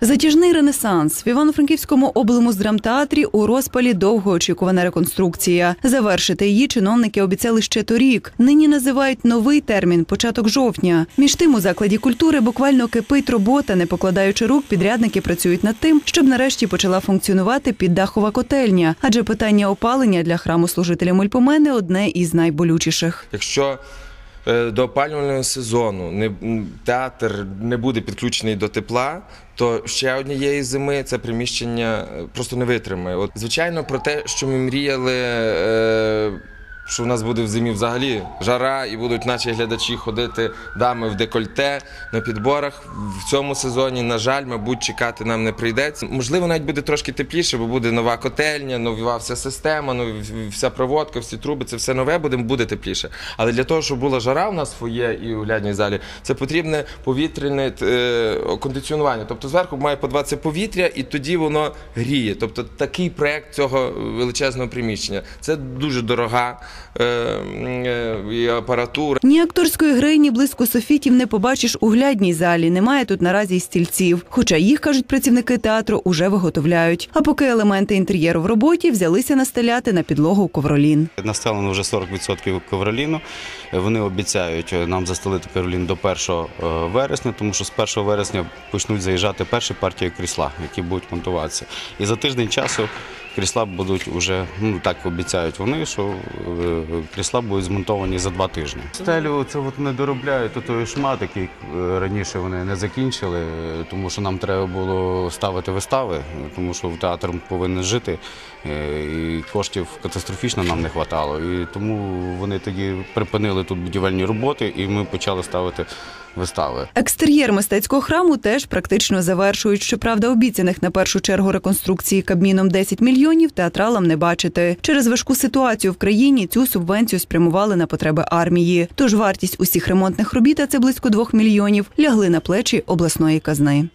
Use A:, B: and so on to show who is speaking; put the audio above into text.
A: Затяжний ренесанс в Івано-Франківському облмуздрамтеатрі у розпалі довгоочікувана реконструкція. Завершити її чиновники обіцяли ще торік. Нині називають новий термін початок жовтня. Між тим у закладі культури буквально кипить робота, не покладаючи рук, підрядники працюють над тим, щоб нарешті почала функціонувати піддахова котельня, адже питання опалення для храму служителя Мульпомени одне із найболючіших.
B: Якщо до опалювального сезону не, театр не буде підключений до тепла, то ще однієї зими це приміщення е, просто не витримає. От, звичайно, про те, що ми мріяли. Е, що в нас буде в зимі взагалі жара, і будуть наші глядачі ходити дами в декольте на підборах. В цьому сезоні, на жаль, мабуть, чекати нам не прийдеться. Можливо, навіть буде трошки тепліше, бо буде нова котельня, нова вся система, нові- вся проводка, всі труби, це все нове буде, буде тепліше. Але для того, щоб була жара у нас своє і у глядній залі, це потрібне повітряне е, кондиціонування. Тобто зверху має подаватися повітря, і тоді воно гріє. Тобто такий проект цього величезного приміщення. Це дуже дорога е, е, і апаратура.
A: Ні акторської гри, ні близько софітів не побачиш у глядній залі. Немає тут наразі й стільців. Хоча їх, кажуть працівники театру, уже виготовляють. А поки елементи інтер'єру в роботі взялися настеляти на підлогу ковролін.
C: Наставлено вже 40% ковроліну. Вони обіцяють нам застелити ковролін до 1 вересня, тому що з 1 вересня почнуть заїжджати перші партії крісла, які будуть монтуватися. І за тиждень часу крісла будуть вже, ну так обіцяють вони, що е, крісла будуть змонтовані за два тижні. Стелю це от не доробляють, то той шмат, який е, раніше вони не закінчили, тому що нам треба було ставити вистави, тому що театр повинен жити, е, і коштів катастрофічно нам не вистачало. І тому вони тоді припинили тут будівельні роботи, і ми почали ставити вистави.
A: Екстер'єр мистецького храму теж практично завершують. Щоправда, обіцяних на першу чергу реконструкції кабміном 10 мільйонів театралам не бачити. Через важку ситуацію в країні цю субвенцію спрямували на потреби армії. Тож вартість усіх ремонтних робіт, а це близько 2 мільйонів, лягли на плечі обласної казни.